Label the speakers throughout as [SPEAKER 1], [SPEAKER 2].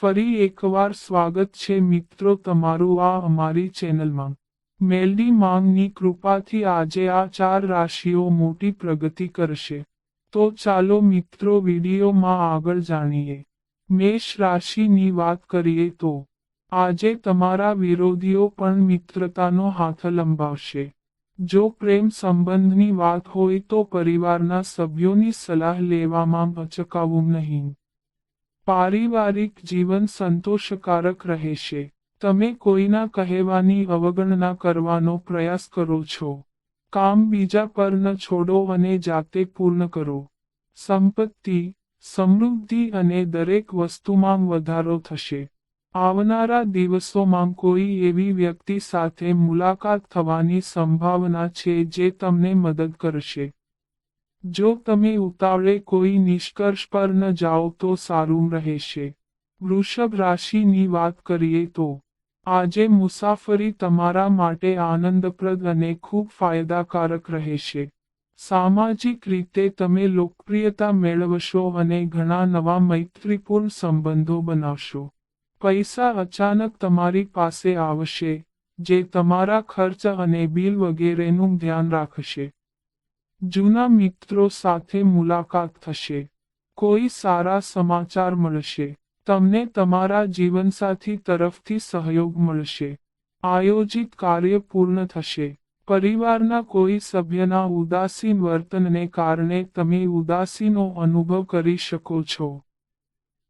[SPEAKER 1] ફરી એકવાર સ્વાગત છે મિત્રો તમારું આ અમારી ચેનલમાં. મેલડી માંગની કૃપાથી આજે આ ચાર રાશિઓ મોટી પ્રગતિ કરશે. તો ચાલો મિત્રો વિડીયોમાં આગળ જાણીએ. મેષ રાશિની વાત કરીએ તો, આજે તમારા વિરોધીઓ પણ મિત્રતાનો હાથ લંબાવશે. જો પ્રેમ સંબંધની વાત હોય તો પરિવારના સભ્યોની સલાહ લેવામાં અચકાવું નહીં. પારિવારિક જીવન સંતોષકારક રહેશે. તમે કોઈના કહેવાની અવગણના કરવાનો પ્રયાસ કરો છો. કામ બીજા પર ન છોડો અને જાતે પૂર્ણ કરો. સંપત્તિ, સમૃદ્ધિ અને દરેક વસ્તુમાં વધારો થશે. આવનારા દિવસોમાં કોઈ એવી વ્યક્તિ સાથે મુલાકાત થવાની સંભાવના છે જે તમને મદદ કરશે. જો તમે ઉતાવળે કોઈ નિષ્કર્ષ પર ન જાઓ તો સારું રહેશે. વૃષભ રાશિની વાત કરીએ તો, આજે મુસાફરી તમારા માટે આનંદપ્રદ અને ખૂબ ફાયદાકારક રહેશે. સામાજિક રીતે તમે લોકપ્રિયતા મેળવશો અને ઘણા નવા મૈત્રીપૂર્ણ સંબંધો બનાવશો. પૈસા અચાનક તમારી પાસે આવશે, જે તમારા ખર્ચ અને બિલ વગેરેનું ધ્યાન રાખશે. જૂના મિત્રો સાથે મુલાકાત થશે. કોઈ સારા સમાચાર મળશે. તમને તમારા જીવનસાથી તરફથી સહયોગ મળશે. આયોજિત કાર્ય પૂર્ણ થશે. પરિવારના કોઈ સભ્યના ઉદાસીન વર્તનને કારણે તમે ઉદાસીનો અનુભવ કરી શકો છો.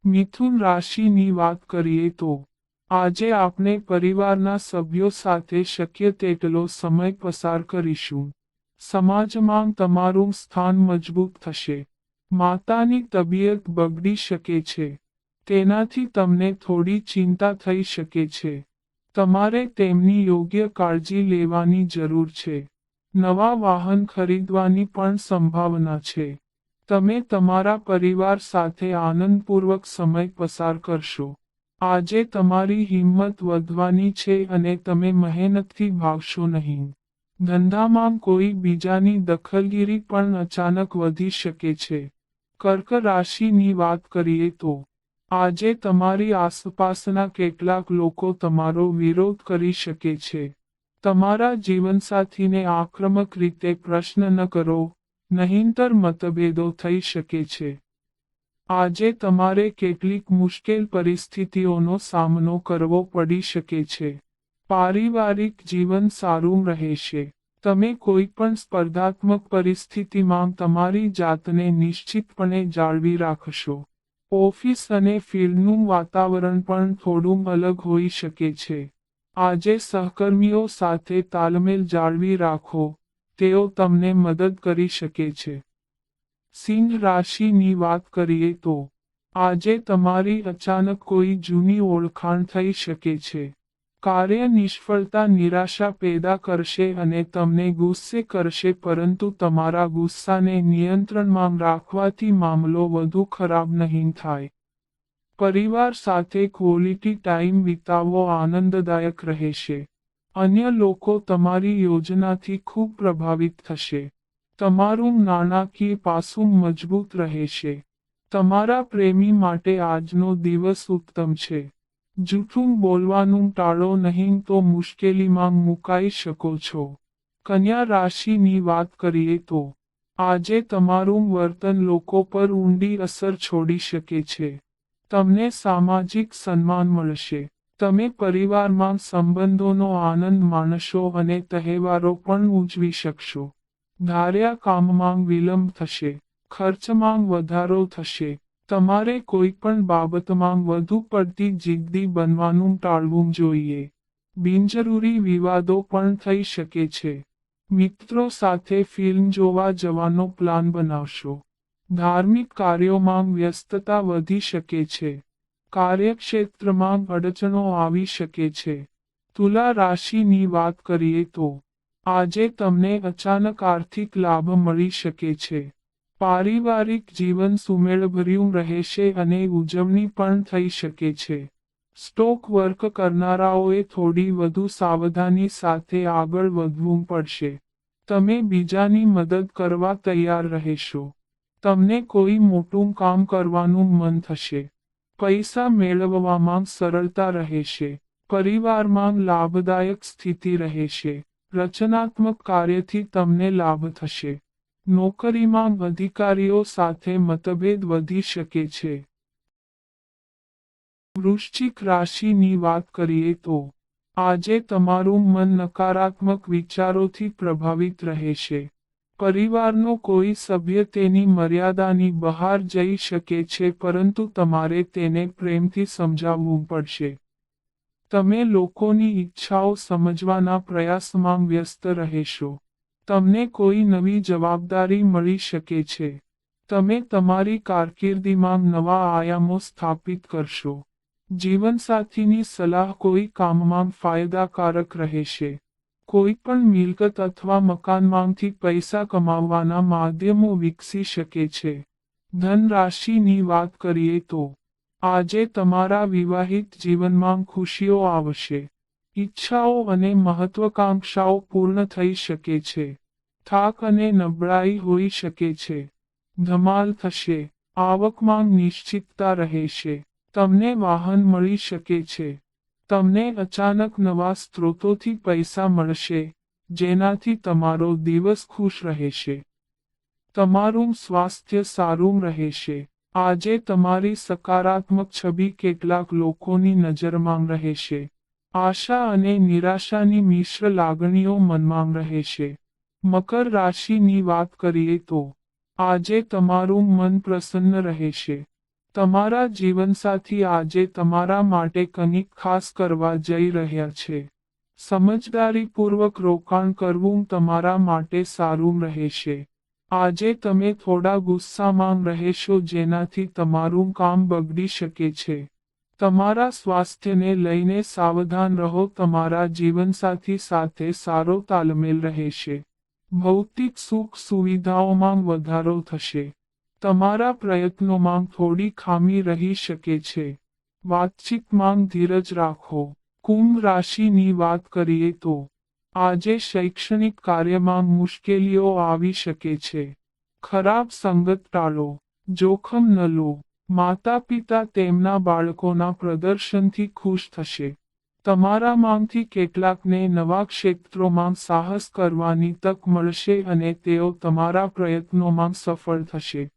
[SPEAKER 1] મિથુન રાશિની વાત કરીએ તો, આજે આપણે પરિવારના સભ્યો સાથે શક્ય તેટલો સમય પસાર કરીશું. સમાજમાં તમારું સ્થાન મજબૂત થશે. માતાની તબિયત બગડી શકે છે. તેનાથી તમને થોડી ચિંતા થઈ શકે છે. તમારે તેમની યોગ્ય કાળજી લેવાની જરૂર છે. નવા વાહન ખરીદવાની પણ સંભાવના છે. તમે તમારા પરિવાર સાથે આનંદપૂર્વક સમય પસાર કરશો. આજે તમારી હિંમત વધવાની છે અને તમે મહેનતથી ભાગશો નહીં. ધંધામાં કોઈ બીજાની દખલગીરી પણ અચાનક વધી શકે છે. કર્ક રાશિની વાત કરીએ તો, આજે તમારી આસપાસના કેટલાક લોકો તમારો વિરોધ કરી શકે છે. તમારા જીવનસાથીને આક્રમક રીતે પ્રશ્ન ન કરો, નહીંતર મતભેદો થઈ શકે છે. આજે તમારે કેટલીક મુશ્કેલ પરિસ્થિતિઓનો સામનો કરવો પડી શકે છે. પારિવારિક જીવન સારું રહેશે. તમે કોઈ પણ સ્પર્ધાત્મક પરિસ્થિતિમાં તમારી જાતને નિશ્ચિતપણે જાળવી રાખશો. ઓફિસ અને ફિલ્ડનું વાતાવરણ પણ થોડું અલગ હોઈ શકે છે. આજે સહકર્મીઓ સાથે તાલમેલ જાળવી રાખો. તેઓ તમને મદદ કરી શકે છે. સિંહ રાશિની વાત કરીએ તો, આજે તમારી અચાનક કોઈ જૂની ઓળખાણ થઈ શકે છે. કાર્ય નિષ્ફળતા, નિરાશા પેદા કરશે અને તમને ગુસ્સે કરશે, પરંતુ તમારા ગુસ્સાને નિયંત્રણમાં રાખવાથી મામલો વધુ ખરાબ નહીં થાય. પરિવાર સાથે ક્વોલિટી ટાઈમ વિતાવવો આનંદદાયક રહેશે. અન્ય લોકો તમારી યોજનાથી ખૂબ પ્રભાવિત થશે. તમારું નાણાકીય પાસું મજબૂત રહેશે. તમારા પ્રેમી માટે આજનો દિવસ ઉત્તમ છે. જૂઠું બોલવાનું ટાળો નહીં તો મુશ્કેલીમાં મુકાઈ શકો છો. કન્યા રાશિની વાત કરીએ તો, આજે તમારું વર્તન લોકો પર ઊંડી અસર છોડી શકે છે. તમને સામાજિક સન્માન મળશે. તમે પરિવારમાં સંબંધોનો આનંદ માણશો અને તહેવારો પણ ઉજવી શકશો. ધાર્યા કામમાં વિલંબ થશે. ખર્ચમાં વધારો થશે. તમારે કોઈ પણ બાબતમાં વધુ પડતી જિદ્દી બનવાનું ટાળવું જોઈએ. બિનજરૂરી વિવાદો પણ થઈ શકે છે. મિત્રો સાથે ફિલ્મ જોવા જવાનો પ્લાન બનાવશો. ધાર્મિક કાર્યોમાં વ્યસ્તતા વધી શકે છે. કાર્યક્ષેત્રમાં અડચણો આવી શકે છે. તુલા રાશિની વાત કરીએ તો, આજે તમને અચાનક આર્થિક લાભ મળી શકે છે. પારિવારિક જીવન સુમેળભર્યું રહેશે અને ઉજવણી પણ થઈ શકે છે. સ્ટોક વર્ક કરનારાઓએ થોડી વધુ સાવધાની સાથે આગળ વધવું પડશે. તમે બીજાની મદદ કરવા તૈયાર રહેશો. તમને કોઈ મોટું કામ કરવાનું મન થશે. પૈસા મેળવવામાં સરળતા રહેશે. પરિવારમાં લાભદાયક સ્થિતિ રહેશે. રચનાત્મક કાર્યથી તમને લાભ થશે. નોકરીમાં અધિકારીઓ સાથે મતભેદ વધી શકે છે. વૃશ્ચિક રાશિની વાત કરીએ તો, આજે તમારું મન નકારાત્મક વિચારોથી પ્રભાવિત રહેશે પરિવારનો કોઈ સભ્ય તેની મર્યાદાની બહાર જઈ શકે છે, પરંતુ તમારે તેને પ્રેમથી સમજાવવું પડશે. તમે લોકોની ઈચ્છાઓ સમજવાના પ્રયાસમાં વ્યસ્ત રહેશો. તમને કોઈ નવી જવાબદારી મળી શકે છે. તમે તમારી કારકિર્દીમાં નવા આયામો સ્થાપિત કરશો. જીવનસાથીની સલાહ કોઈ કામમાં ફાયદાકારક રહેશે. કોઈ પણ મિલકત અથવા મકાનમાંથી પૈસા કમાવવાના માધ્યમો વિકસી શકે છે. ધનરાશિની વાત કરીએ તો, આજે તમારા વિવાહિત જીવનમાં ખુશીઓ આવશે. ઈચ્છાઓ અને મહત્વકાંક્ષાઓ પૂર્ણ થઈ શકે છે. થાક અને નબળાઈ હોઈ શકે છે. ધમાલ થશે. આવકમાં નિશ્ચિતતા રહેશે. તમને વાહન મળી શકે છે. તમને અચાનક નવા સ્ત્રોતોથી પૈસા મળશે, જેનાથી તમારો દિવસ ખુશ રહેશે. તમારું સ્વાસ્થ્ય સારું રહેશે. આજે તમારી સકારાત્મક છબી કેટલાક લોકોની નજરમાં રહેશે. આશા અને નિરાશાની મિશ્ર લાગણીઓ મનમાં રહેશે મકર રાશિની વાત કરીએ તો, આજે તમારું મન પ્રસન્ન રહેશે તમારા જીવનસાથી આજે તમારા માટે કંઈક ખાસ કરવા જઈ રહ્યા છે. સમજદારીપૂર્વક રોકાણ કરવું તમારા માટે સારું રહેશે આજે તમે થોડા ગુસ્સામાં રહેશો જેનાથી તમારું કામ બગડી શકે છે. તમારા સ્વાસ્થ્યને લઈને સાવધાન રહો, તમારા જીવનસાથી સાથે સારો તાલમેલ રહેશે. ભૌતિક સુખ સુવિધાઓમાં વધારો થશે. તમારા પ્રયત્નોમાં થોડી ખામી રહી શકે છે. વાતચીતમાં ધીરજ રાખો. કુંભ રાશિની વાત કરીએ તો, આજે શૈક્ષણિક કાર્યમાં મુશ્કેલીઓ આવી શકે છે. ખરાબ સંગત ટાળો. જોખમ ન લો. માતા પિતા તેમના બાળકોના પ્રદર્શનથી ખુશ થશે. તમારામાંથી કેટલાકને નવા ક્ષેત્રોમાં સાહસ કરવાની તક મળશે અને તેઓ તમારા પ્રયત્નોમાં સફળ થશે.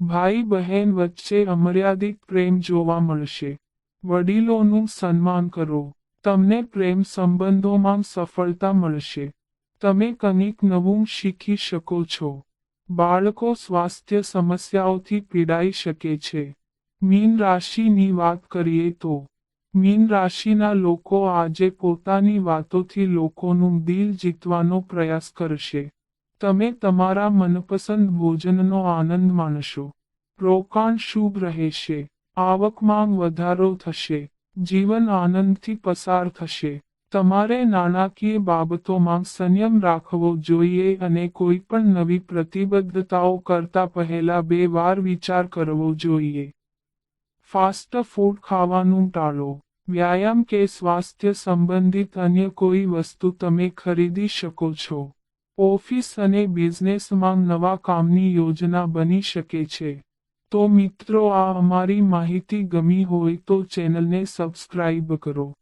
[SPEAKER 1] ભાઈ બહેન વચ્ચે અમર્યાદિત પ્રેમ જોવા મળશે. વડીલોનું સન્માન કરો. તમને પ્રેમ સંબંધોમાં સફળતા મળશે. તમે કંઈક નવું શીખી શકો છો. બાળકો સ્વાસ્થ્ય સમસ્યાઓથી પીડાઈ શકે છે. મીન રાશિની વાત કરીએ તો, મીન રાશિના લોકો આજે પોતાની વાતોથી લોકોનું દિલ જીતવાનો પ્રયાસ કરશે. તમે તમારા મનપસંદ ભોજનનો આનંદ માણશો. રોકાણ શુભ રહેશે. આવકમાં વધારો થશે. જીવન આનંદથી પસાર થશે. તમારે નાણાકીય બાબતોમાં સંયમ રાખવો જોઈએ અને કોઈ પણ નવી પ્રતિબદ્ધતાઓ કરતા પહેલા બે વાર વિચાર કરવો જોઈએ. ફાસ્ટ ફૂડ ખાવાનું ટાળો. વ્યાયામ કે સ્વાસ્થ્ય સંબંધિત અન્ય કોઈ વસ્તુ તમે ખરીદી શકો છો. ઓફિસ અને બિઝનેસમાં નવા કામની યોજના બની શકે છે. તો મિત્રો, આ અમારી માહિતી ગમી હોય તો ચેનલને સબસ્ક્રાઇબ કરો.